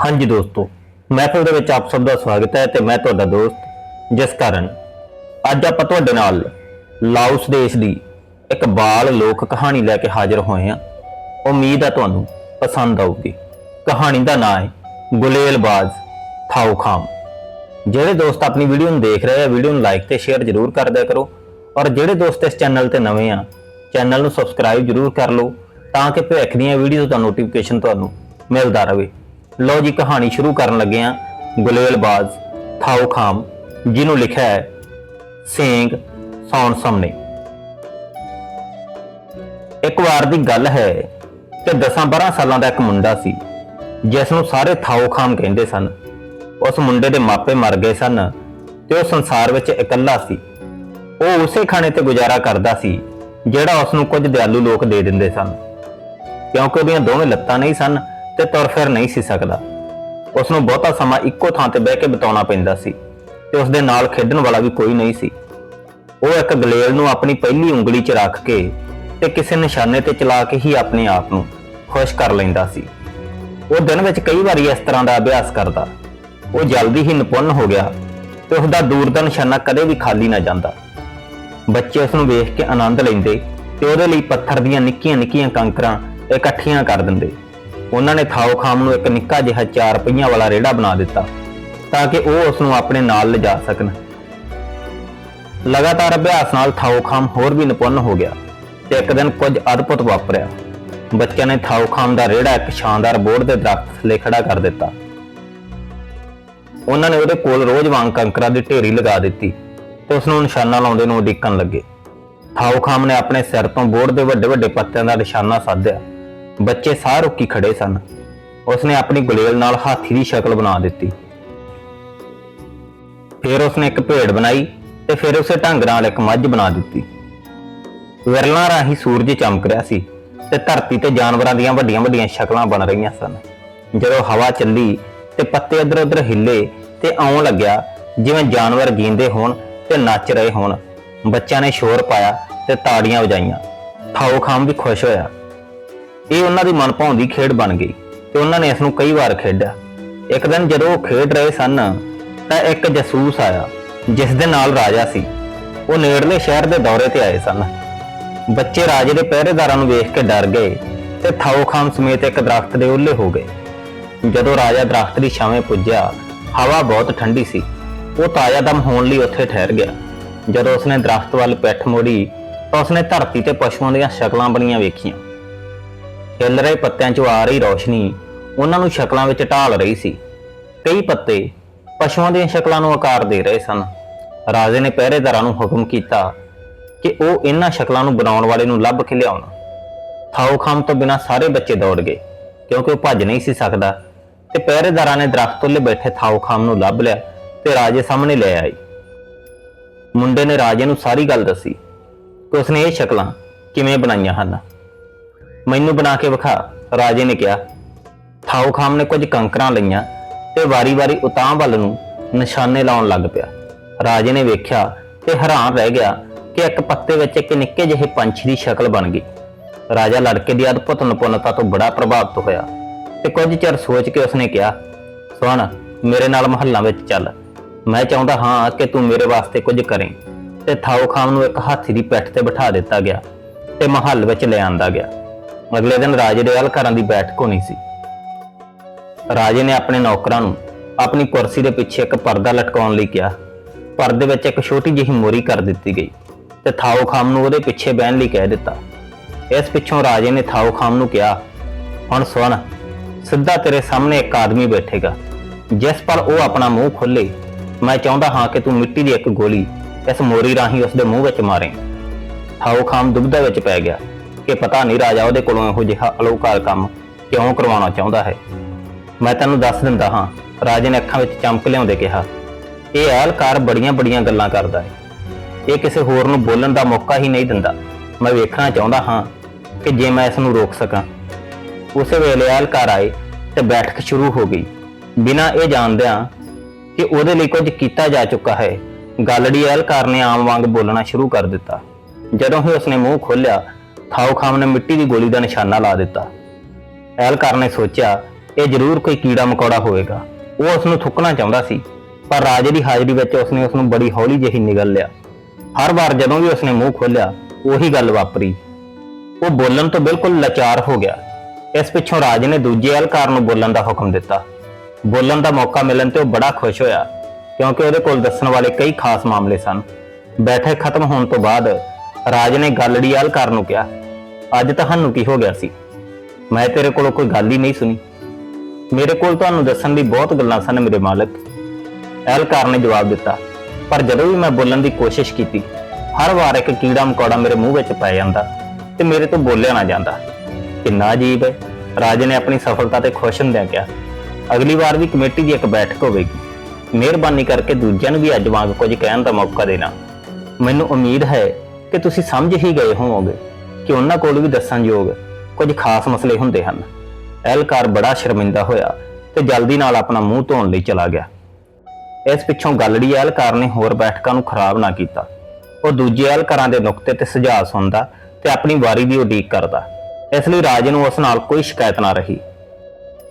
ਹਾਂਜੀ ਦੋਸਤੋ ਮਹਿਫਲ ਦੇ ਵਿੱਚ ਆਪ ਸਭ ਦਾ ਸਵਾਗਤ ਹੈ ਤੇ ਮੈਂ ਤੁਹਾਡਾ ਦੋਸਤ ਜਿਸ ਕਾਰਨ ਅੱਜ ਆਪਾਂ ਤੁਹਾਡੇ ਨਾਲ ਲਾਓਸ ਦੇਸ਼ ਦੀ ਇੱਕ ਬਾਲ ਲੋਕ ਕਹਾਣੀ ਲੈ ਕੇ ਹਾਜ਼ਰ ਹੋਏ ਹਾਂ। ਉਮੀਦ ਹੈ ਤੁਹਾਨੂੰ ਪਸੰਦ ਆਊਗੀ। ਕਹਾਣੀ ਦਾ ਨਾਮ ਹੈ ਗੁਲੇਲਬਾਜ਼ ਥਾਓ ਖਾਮ ਜਿਹੜੇ ਦੋਸਤ ਆਪਣੀ ਵੀਡੀਓ ਨੂੰ ਦੇਖ ਰਹੇ ਆ, ਵੀਡੀਓ ਨੂੰ ਲਾਈਕ ਤੇ ਸ਼ੇਅਰ ਜ਼ਰੂਰ ਕਰ ਦਿਆ ਕਰੋ ਔਰ ਜਿਹੜੇ ਦੋਸਤ ਇਸ ਚੈਨਲ ਤੇ ਨਵੇਂ ਆ ਚੈਨਲ ਨੂੰ ਸਬਸਕ੍ਰਾਈਬ ਜ਼ਰੂਰ ਕਰ ਲਓ ਤਾਂ ਕਿ ਭਵਿੱਖ ਦੀਆਂ ਵੀਡੀਓ ਦਾ ਨੋਟੀਫਿਕੇਸ਼ਨ ਤੁਹਾਨੂੰ ਮਿਲਦਾ ਰਹੇ। ਲਓ ਜੀ, ਕਹਾਣੀ ਸ਼ੁਰੂ ਕਰਨ ਲੱਗੇ ਆ ਗੁਲੇਲਬਾਜ਼ ਥਾਓ ਖਾਮ, ਜਿਹਨੂੰ ਲਿਖਿਆ ਹੈ ਸਿੰਘ ਸੌਣ ਸਾਹਮਣੇ। ਇੱਕ ਵਾਰ ਦੀ ਗੱਲ ਹੈ ਕਿ 10-12 ਸਾਲਾਂ ਦਾ ਇੱਕ ਮੁੰਡਾ ਸੀ, ਜਿਸ ਨੂੰ ਸਾਰੇ ਥਾਓ ਖਾਮ ਕਹਿੰਦੇ ਸਨ। ਉਸ ਮੁੰਡੇ ਦੇ ਮਾਪੇ ਮਰ ਗਏ ਸਨ ਤੇ ਉਹ ਸੰਸਾਰ ਵਿੱਚ ਇਕੱਲਾ ਸੀ। ਉਹ ਉਸੇ ਖਾਣੇ ਤੇ ਗੁਜ਼ਾਰਾ ਕਰਦਾ ਸੀ, ਜਿਹੜਾ ਉਸ ਨੂੰ ਕੁਝ ਦਿਆਲੂ ਲੋਕ ਦੇ ਦਿੰਦੇ ਸਨ। ਕਿਉਂਕਿ ਉਹਦੀਆਂ ਦੋਵੇਂ ਲੱਤਾਂ ਨਹੀਂ ਸਨ ਤੇ ਤੁਰ ਫਿਰ ਨਹੀਂ ਸੀ ਸਕਦਾ। ਉਸ ਨੂੰ ਬਹੁਤਾ ਸਮਾਂ ਇੱਕੋ ਥਾਂ ਤੇ ਬਹਿ ਕੇ ਬਿਤਾਉਣਾ ਪੈਂਦਾ ਸੀ ਤੇ ਉਸ ਦੇ ਨਾਲ ਖੇਡਣ ਵਾਲਾ ਵੀ ਕੋਈ ਨਹੀਂ ਸੀ। ਉਹ ਇੱਕ ਗਲੇਲ ਨੂੰ ਆਪਣੀ ਪਹਿਲੀ ਉਂਗਲੀ 'ਚ ਰੱਖ ਕੇ ਤੇ ਕਿਸੇ ਨਿਸ਼ਾਨੇ ਤੇ ਚਲਾ ਕੇ ਹੀ ਆਪਣੇ ਆਪ ਨੂੰ ਖੁਸ਼ ਕਰ ਲੈਂਦਾ ਸੀ। ਉਹ ਦਿਨ ਵਿੱਚ ਕਈ ਵਾਰੀ ਇਸ ਤਰ੍ਹਾਂ ਦਾ ਅਭਿਆਸ ਕਰਦਾ। ਉਹ ਜਲਦੀ ਹੀ ਨਿਪੁੰਨ ਹੋ ਗਿਆ ਤੇ ਉਸ ਦਾ ਦੂਰ ਦਾ ਨਿਸ਼ਾਨਾ ਕਦੇ ਵੀ ਖਾਲੀ ਨਾ ਜਾਂਦਾ। ਬੱਚੇ ਉਸ ਨੂੰ ਵੇਖ ਕੇ ਆਨੰਦ ਲੈਂਦੇ ਤੇ ਉਹਦੇ ਲਈ ਪੱਥਰ ਦੀਆਂ ਨਿੱਕੀਆਂ-ਨਿੱਕੀਆਂ ਕੰਕਰਾਂ ਇਕੱਠੀਆਂ ਕਰ ਦਿੰਦੇ। ਉਹਨਾਂ ਨੇ ਥਾਓ ਖਾਮ ਨੂੰ ਇੱਕ ਨਿੱਕਾ ਜਿਹਾ ਚਾਰ ਪਹੀਆਂ ਵਾਲਾ ਰੇੜਾ ਬਣਾ ਦਿੱਤਾ ਤਾਂ ਕਿ ਉਹ ਉਸ ਨੂੰ ਆਪਣੇ ਨਾਲ ਲਿਜਾ ਸਕਣ। ਲਗਾਤਾਰ ਅਭਿਆਸ ਨਾਲ ਥਾਓ ਖਾਮ ਹੋਰ ਵੀ ਨਿਪੁੰਨ ਹੋ ਗਿਆ ਤੇ ਇੱਕ ਦਿਨ ਕੁਝ ਅਦਭੁਤ ਵਾਪਰਿਆ। ਬੱਚਿਆਂ ਨੇ ਥਾਓ ਖਾਮ ਦਾ ਰੇੜਾ ਇੱਕ ਸ਼ਾਨਦਾਰ ਬੋਰਡ ਦੇ ਦਰਖਤ ਥੱਲੇ ਖੜਾ ਕਰ ਦਿੱਤਾ। ਉਹਨਾਂ ਨੇ ਉਹਦੇ ਕੋਲ ਰੋਜ਼ ਵਾਂਗ ਕੰਕਰਾ ਦੀ ਢੇਰੀ ਲਗਾ ਦਿੱਤੀ ਤੇ ਉਸ ਨੂੰ ਨਿਸ਼ਾਨਾ ਲਾਉਂਦੇ ਨੂੰ ਉਡੀਕਣ ਲੱਗੇ। ਥਾਓ ਖਾਮ ਨੇ ਆਪਣੇ ਸਿਰ ਤੋਂ ਬੋਰਡ ਦੇ ਵੱਡੇ ਵੱਡੇ ਪੱਤਿਆਂ ਦਾ ਨਿਸ਼ਾਨਾ ਸਾਧਿਆ। ਬੱਚੇ ਸਾਹ ਰੁੱਕੀ ਖੜੇ ਸਨ। ਉਸਨੇ ਆਪਣੀ ਗੁਲੇਲ ਨਾਲ ਹਾਥੀ ਦੀ ਸ਼ਕਲ ਬਣਾ ਦਿੱਤੀ। ਫਿਰ ਉਸਨੇ ਇੱਕ ਭੇਡ ਬਣਾਈ ਤੇ ਫਿਰ ਉਸੇ ਢੰਗ ਨਾਲ ਇੱਕ ਮੱਝ ਬਣਾ ਦਿੱਤੀ। ਵਿਰਲਾਂ ਰਾਹੀਂ ਸੂਰਜ ਚਮਕ ਰਿਹਾ ਸੀ ਤੇ ਧਰਤੀ ਤੇ ਜਾਨਵਰਾਂ ਦੀਆਂ ਵੱਡੀਆਂ ਵੱਡੀਆਂ ਸ਼ਕਲਾਂ ਬਣ ਰਹੀਆਂ ਸਨ। ਜਦੋਂ ਹਵਾ ਚੱਲੀ ਤੇ ਪੱਤੇ ਇੱਧਰ ਉੱਧਰ ਹਿੱਲੇ ਤੇ ਆਉਣ ਲੱਗਿਆ, ਜਿਵੇਂ ਜਾਨਵਰ ਜੀਂਦੇ ਹੋਣ ਤੇ ਨੱਚ ਰਹੇ ਹੋਣ, ਬੱਚਿਆਂ ਨੇ ਸ਼ੋਰ ਪਾਇਆ ਤੇ ਤਾੜੀਆਂ ਵਜਾਈਆਂ। ਥਾਓ ਖਾਮ ਵੀ ਖੁਸ਼ ਹੋਇਆ। ਇਹ ਉਹਨਾਂ ਦੀ ਮਨਭਾਉਂਦੀ ਖੇਡ ਬਣ ਗਈ ਤੇ ਉਹਨਾਂ ਨੇ ਇਸ ਨੂੰ ਕਈ ਵਾਰ ਖੇਡਿਆ। ਇੱਕ ਦਿਨ ਜਦੋਂ ਉਹ ਖੇਡ ਰਹੇ ਸਨ, ਤਾਂ ਇੱਕ ਜਸੂਸ ਆਇਆ, ਜਿਸ ਦੇ ਨਾਲ ਰਾਜਾ ਸੀ। ਉਹ ਨੇੜਲੇ ਸ਼ਹਿਰ ਦੇ ਦੌਰੇ ਤੇ ਆਏ ਸਨ। ਬੱਚੇ ਰਾਜੇ ਦੇ ਪਹਿਰੇਦਾਰਾਂ ਨੂੰ ਵੇਖ ਕੇ ਡਰ ਗਏ ਤੇ ਥਾਓ ਖਾਮ ਸਮੇਤ ਇੱਕ ਦਰਖਤ ਦੇ ਉੱਲੇ ਹੋ ਗਏ। ਜਦੋਂ ਰਾਜਾ ਦਰਖਤ ਦੀ ਛਾਵੇਂ ਪੁੱਜਿਆ, ਹਵਾ ਬਹੁਤ ਠੰਡੀ ਸੀ। ਉਹ ਤਾਜ਼ਾ ਦਮ ਹੋਣ ਲਈ ਉੱਥੇ ਠਹਿਰ ਗਿਆ। ਜਦੋਂ ਉਸਨੇ ਦਰਖਤ ਵੱਲ ਪਿੱਠ ਮੋੜੀ, ਤਾਂ ਉਸਨੇ ਧਰਤੀ ਤੇ ਪਸ਼ੂਆਂ ਦੀਆਂ ਸ਼ਕਲਾਂ ਬਣੀਆਂ ਵੇਖੀਆਂ। ਹਿੱਲ ਰਹੇ ਪੱਤਿਆਂ 'ਚੋਂ ਆ ਰਹੀ ਰੌਸ਼ਨੀ ਉਹਨਾਂ ਨੂੰ ਸ਼ਕਲਾਂ ਵਿੱਚ ਢਾਲ ਰਹੀ ਸੀ। ਕਈ ਪੱਤੇ ਪਸ਼ੂਆਂ ਦੀਆਂ ਸ਼ਕਲਾਂ ਨੂੰ ਆਕਾਰ ਦੇ ਰਹੇ ਸਨ। ਰਾਜੇ ਨੇ ਪਹਿਰੇਦਾਰਾਂ ਨੂੰ ਹੁਕਮ ਕੀਤਾ ਕਿ ਉਹ ਇਹਨਾਂ ਸ਼ਕਲਾਂ ਨੂੰ ਬਣਾਉਣ ਵਾਲੇ ਨੂੰ ਲੱਭ ਕੇ ਲਿਆਉਣ। ਥਾਓ ਖਾਮ ਤੋਂ ਬਿਨਾਂ ਸਾਰੇ ਬੱਚੇ ਦੌੜ ਗਏ, ਕਿਉਂਕਿ ਉਹ ਭੱਜ ਨਹੀਂ ਸੀ ਸਕਦਾ। ਤੇ ਪਹਿਰੇਦਾਰਾਂ ਨੇ ਦਰਖਤ ਉੱਤੇ ਬੈਠੇ ਥਾਓ ਖਾਮ ਨੂੰ ਲੱਭ ਲਿਆ ਤੇ ਰਾਜੇ ਸਾਹਮਣੇ ਲੈ ਆਈ ਮੁੰਡੇ ਨੇ ਰਾਜੇ ਨੂੰ ਸਾਰੀ ਗੱਲ ਦੱਸੀ ਕਿ ਉਸਨੇ ਇਹ ਸ਼ਕਲਾਂ ਕਿਵੇਂ ਬਣਾਈਆਂ ਹਨ? ਮੈਨੂੰ ਬਣਾ ਕੇ ਵਿਖਾ। ਰਾਜੇ ਨੇ ਕਿਹਾ ਥਾਓ ਖਾਮ ਨੇ ਕੁਝ ਕੰਕਰਾਂ ਲਈਆਂ ਤੇ ਵਾਰੀ-ਵਾਰੀ ਉਤਾਂ ਵੱਲ ਨੂੰ ਨਿਸ਼ਾਨੇ ਲਾਉਣ ਲੱਗ ਪਿਆ। ਰਾਜੇ ਨੇ ਵੇਖਿਆ ਤੇ ਹੈਰਾਨ ਰਹਿ ਗਿਆ ਕਿ ਇੱਕ ਪੱਤੇ ਵਿੱਚ ਇੱਕ ਨਿੱਕੇ ਜਿਹੇ ਪੰਛੀ ਦੀ ਸ਼ਕਲ ਬਣ ਗਈ। ਰਾਜਾ ਲੜਕੇ ਦੀ ਅਦਭੁਤ ਨਿਪੁੰਨਤਾ ਤੋਂ ਬੜਾ ਪ੍ਰਭਾਵਿਤ ਹੋਇਆ ਤੇ ਕੁਝ ਚਿਰ ਸੋਚ ਕੇ ਉਸਨੇ ਕਿਹਾ, ਸੁਣ, ਮੇਰੇ ਨਾਲ ਮਹੱਲਾ ਵਿੱਚ ਚੱਲ। ਮੈਂ ਚਾਹੁੰਦਾ ਹਾਂ ਕਿ ਤੂੰ ਮੇਰੇ ਵਾਸਤੇ ਕੁਝ ਕਰੇ। ਤੇ ਥਾਓ ਖਾਮ ਨੂੰ ਇੱਕ ਹਾਥੀ ਦੀ ਪਿੱਠ ਤੇ ਬਿਠਾ ਦਿੱਤਾ ਗਿਆ ਤੇ ਮਹੱਲ ਵਿੱਚ ਲੈ ਆਂਦਾ ਗਿਆ। ਅਗਲੇ ਦਿਨ ਰਾਜੇ ਦੇ ਅਲਕਾਰਾਂ ਦੀ ਬੈਠਕ ਹੋਣੀ ਸੀ। ਰਾਜੇ ਨੇ ਆਪਣੇ ਨੌਕਰਾਂ ਨੂੰ ਆਪਣੀ ਕੁਰਸੀ ਦੇ ਪਿੱਛੇ ਇੱਕ ਪਰਦਾ ਲਟਕਾਉਣ ਲਈ ਕਿਹਾ। ਪਰਦੇ ਵਿੱਚ ਇੱਕ ਛੋਟੀ ਜਿਹੀ ਮੋਰੀ ਕਰ ਦਿੱਤੀ ਗਈ ਤੇ ਥਾਓ ਖਾਮ ਨੂੰ ਉਹਦੇ ਪਿੱਛੇ ਬਹਿਣ ਲਈ ਕਹਿ ਦਿੱਤਾ। ਇਸ ਪਿੱਛੋਂ ਰਾਜੇ ਨੇ ਥਾਓ ਖਾਮ ਨੂੰ ਕਿਹਾ, ਹੁਣ ਸੁਣ, ਸਿੱਧਾ ਤੇਰੇ ਸਾਹਮਣੇ ਇੱਕ ਆਦਮੀ ਬੈਠੇਗਾ, ਜਿਸ ਪਰ ਉਹ ਆਪਣਾ ਮੂੰਹ ਖੋਲੇ ਮੈਂ ਚਾਹੁੰਦਾ ਹਾਂ ਕਿ ਤੂੰ ਮਿੱਟੀ ਦੀ ਇੱਕ ਗੋਲੀ ਇਸ ਮੋਰੀ ਰਾਹੀਂ ਉਸ ਦੇ ਮੂੰਹ ਵਿੱਚ ਮਾਰੇ। ਥਾਓ ਖਾਮ ਦੁਬਦਾ ਵਿੱਚ ਪੈ ਗਿਆ। ਕਿ ਪਤਾ ਨਹੀਂ ਰਾਜਾ ਉਹਦੇ ਕੋਲੋਂ ਇਹੋ ਜਿਹਾ ਅਲੋਕਾਰ ਕੰਮ ਕਿਉਂ ਕਰਵਾਉਣਾ ਚਾਹੁੰਦਾ ਹੈ। ਮੈਂ ਤੈਨੂੰ ਦੱਸ ਦਿੰਦਾ ਹਾਂ, ਰਾਜੇ ਨੇ ਅੱਖਾਂ ਵਿੱਚ ਚਮਕ ਲਿਆਉਂਦੇ ਕਿਹਾ, ਇਹ ਅਹਲਕਾਰ ਬੜੀਆਂ ਬੜੀਆਂ ਗੱਲਾਂ ਕਰਦਾ ਹੈ। ਇਹ ਕਿਸੇ ਹੋਰ ਨੂੰ ਬੋਲਣ ਦਾ ਮੌਕਾ ਹੀ ਨਹੀਂ ਦਿੰਦਾ। ਮੈਂ ਵੇਖਣਾ ਚਾਹੁੰਦਾ ਹਾਂ ਕਿ ਜੇ ਮੈਂ ਇਸ ਨੂੰ ਰੋਕ ਸਕਾਂ। ਉਸੇ ਵੇਲੇ ਅਹਲਕਾਰ ਆਏ ਤੇ ਬੈਠਕ ਸ਼ੁਰੂ ਹੋ ਗਈ। ਬਿਨਾਂ ਇਹ ਜਾਣਦਿਆਂ ਕਿ ਉਹਦੇ ਲਈ ਕੁਝ ਕੀਤਾ ਜਾ ਚੁੱਕਾ ਹੈ ਗਾਲੜੀ ਅਹਲਕਾਰ ਨੇ ਆਮ ਵਾਂਗ ਬੋਲਣਾ ਸ਼ੁਰੂ ਕਰ ਦਿੱਤਾ। ਜਦੋਂ ਹੀ ਉਸਨੇ ਮੂੰਹ ਖੋਲ੍ਹਿਆ ਥਾਓ ਖਾਮ ਨੇ ਮਿੱਟੀ ਦੀ ਗੋਲੀ ਦਾ ਨਿਸ਼ਾਨਾ ਲਾ ਦਿੱਤਾ। ਐਲਕਾਰ ਨੇ ਸੋਚਿਆ, ਇਹ ਜ਼ਰੂਰ ਕੋਈ ਕੀੜਾ ਮਕੌੜਾ ਹੋਵੇਗਾ। ਉਹ ਉਸ ਨੂੰ ਥੁੱਕਣਾ ਚਾਹੁੰਦਾ ਸੀ, ਪਰ ਰਾਜੇ ਦੀ ਹਾਜ਼ਰੀ ਵਿੱਚ ਉਸਨੇ ਉਸ ਨੂੰ ਬੜੀ ਹੌਲੀ ਜਿਹੀ ਨਿਗਲ ਲਿਆ। ਹਰ ਵਾਰ ਜਦੋਂ ਵੀ ਉਸਨੇ ਮੂੰਹ ਖੋਲ੍ਹਿਆ, ਉਹੀ ਗੱਲ ਵਾਪਰੀ। ਉਹ ਬੋਲਣ ਤੋਂ ਬਿਲਕੁਲ ਲਾਚਾਰ ਹੋ ਗਿਆ। ਇਸ ਪਿੱਛੋਂ ਰਾਜ ਨੇ ਦੂਜੇ ਅਹਿਲਕਾਰ ਨੂੰ ਬੋਲਣ ਦਾ ਹੁਕਮ ਦਿੱਤਾ। ਬੋਲਣ ਦਾ ਮੌਕਾ ਮਿਲਣ ਤੇ ਉਹ ਬੜਾ ਖੁਸ਼ ਹੋਇਆ, ਕਿਉਂਕਿ ਉਹਦੇ ਕੋਲ ਦੱਸਣ ਵਾਲੇ ਕਈ ਖਾਸ ਮਾਮਲੇ ਸਨ। ਬੈਠਕ ਖਤਮ ਹੋਣ ਤੋਂ ਬਾਅਦ ਰਾਜ ਨੇ ਗੱਲੜੀ ਅਹਿਲਕਾਰ ਨੂੰ ਕਿਹਾ। ਅੱਜ ਤੁਹਾਨੂੰ ਕੀ ਹੋ ਗਿਆ ਸੀ? ਮੈਂ ਤੇਰੇ ਕੋਲੋਂ ਕੋਈ ਗੱਲ ਹੀ ਨਹੀਂ ਸੁਣੀ। ਮੇਰੇ ਕੋਲ ਤੁਹਾਨੂੰ ਦੱਸਣ ਦੀ ਬਹੁਤ ਗੱਲਾਂ ਸਨ ਮੇਰੇ ਮਾਲਕ। ਐਲਕਾਰ ਨੇ ਜਵਾਬ ਦਿੱਤਾ, ਪਰ ਜਦੋਂ ਵੀ ਮੈਂ ਬੋਲਣ ਦੀ ਕੋਸ਼ਿਸ਼ ਕੀਤੀ, ਹਰ ਵਾਰ ਇੱਕ ਕੀੜਾ ਮਕੌੜਾ ਮੇਰੇ ਮੂੰਹ ਵਿੱਚ ਪੈ ਜਾਂਦਾ ਤੇ ਮੇਰੇ ਤੋਂ ਬੋਲਿਆ ਨਾ ਜਾਂਦਾ। ਕਿੰਨਾ ਅਜੀਬ ਹੈ, ਰਾਜੇ ਨੇ ਆਪਣੀ ਸਫਲਤਾ ਤੇ ਖੁਸ਼ ਹੁੰਦਿਆਂ ਕਿਹਾ। ਅਗਲੀ ਵਾਰ ਵੀ ਕਮੇਟੀ ਦੀ ਇੱਕ ਬੈਠਕ ਹੋਵੇਗੀ। ਮਿਹਰਬਾਨੀ ਕਰਕੇ ਦੂਜਿਆਂ ਨੂੰ ਵੀ ਅੱਜ ਵਾਂਗ ਕੁਝ ਕਹਿਣ ਦਾ ਮੌਕਾ ਦੇਣਾ। ਮੈਨੂੰ ਉਮੀਦ ਹੈ ਕਿ ਤੁਸੀਂ ਸਮਝ ਹੀ ਗਏ ਹੋਵੋਗੇ ਕਿ ਉਹਨਾਂ ਕੋਲ ਵੀ ਦੱਸਣਯੋਗ ਕੁਝ ਖਾਸ ਮਸਲੇ ਹੁੰਦੇ ਹਨ। ਅਹਿਲਕਾਰ ਬੜਾ ਸ਼ਰਮਿੰਦਾ ਹੋਇਆ ਤੇ ਜਲਦੀ ਨਾਲ ਆਪਣਾ ਮੂੰਹ ਧੋਣ ਲਈ ਚਲਾ ਗਿਆ। ਇਸ ਪਿੱਛੋਂ ਗੱਲੜੀ ਅਹਿਲਕਾਰ ਨੇ ਹੋਰ ਬੈਠਕਾਂ ਨੂੰ ਖਰਾਬ ਨਾ ਕੀਤਾ। ਉਹ ਦੂਜੇ ਅਹਿਲਕਾਰਾਂ ਦੇ ਨੁਕਤੇ ਤੇ ਸੁਝਾਅ ਸੁਣਦਾ ਤੇ ਆਪਣੀ ਵਾਰੀ ਦੀ ਉਡੀਕ ਕਰਦਾ। ਇਸ ਲਈ ਰਾਜੇ ਨੂੰ ਉਸ ਨਾਲ ਕੋਈ ਸ਼ਿਕਾਇਤ ਨਾ ਰਹੀ।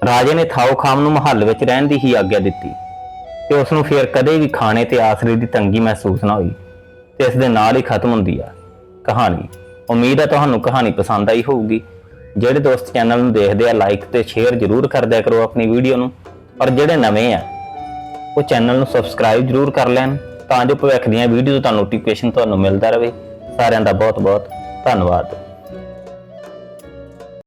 ਰਾਜੇ ਨੇ ਥਾਓ ਖਾਮ ਨੂੰ ਮਹੱਲ ਵਿੱਚ ਰਹਿਣ ਦੀ ਹੀ ਆਗਿਆ ਦਿੱਤੀ ਤੇ ਉਸ ਨੂੰ ਫਿਰ ਕਦੇ ਵੀ ਖਾਣੇ ਤੇ ਆਸਰੇ ਦੀ ਤੰਗੀ ਮਹਿਸੂਸ ਨਾ ਹੋਈ ਤੇ ਇਸ ਦੇ ਨਾਲ ਹੀ ਖਤਮ ਹੁੰਦੀ ਆ। ਕਹਾਣੀ। ਉਮੀਦ ਹੈ ਤੁਹਾਨੂੰ ਕਹਾਣੀ ਪਸੰਦ ਆਈ ਹੋਊਗੀ। ਜਿਹੜੇ ਦੋਸਤ ਚੈਨਲ ਨੂੰ ਦੇਖਦੇ ਆ ਲਾਈਕ ਤੇ ਸ਼ੇਅਰ ਜ਼ਰੂਰ ਕਰ ਦਿਆ ਕਰੋ ਆਪਣੀ ਵੀਡੀਓ ਨੂੰ। ਔਰ ਜਿਹੜੇ ਨਵੇਂ ਆ, ਉਹ ਚੈਨਲ ਨੂੰ ਸਬਸਕ੍ਰਾਈਬ ਜ਼ਰੂਰ ਕਰ ਲੈਣ, ਤਾਂ ਜੋ ਭਵਿੱਖ ਦੀਆਂ ਵੀਡੀਓ ਦਾ ਨੋਟੀਫਿਕੇਸ਼ਨ ਤੁਹਾਨੂੰ ਮਿਲਦਾ ਰਹੇ। ਸਾਰਿਆਂ ਦਾ ਬਹੁਤ ਬਹੁਤ ਧੰਨਵਾਦ।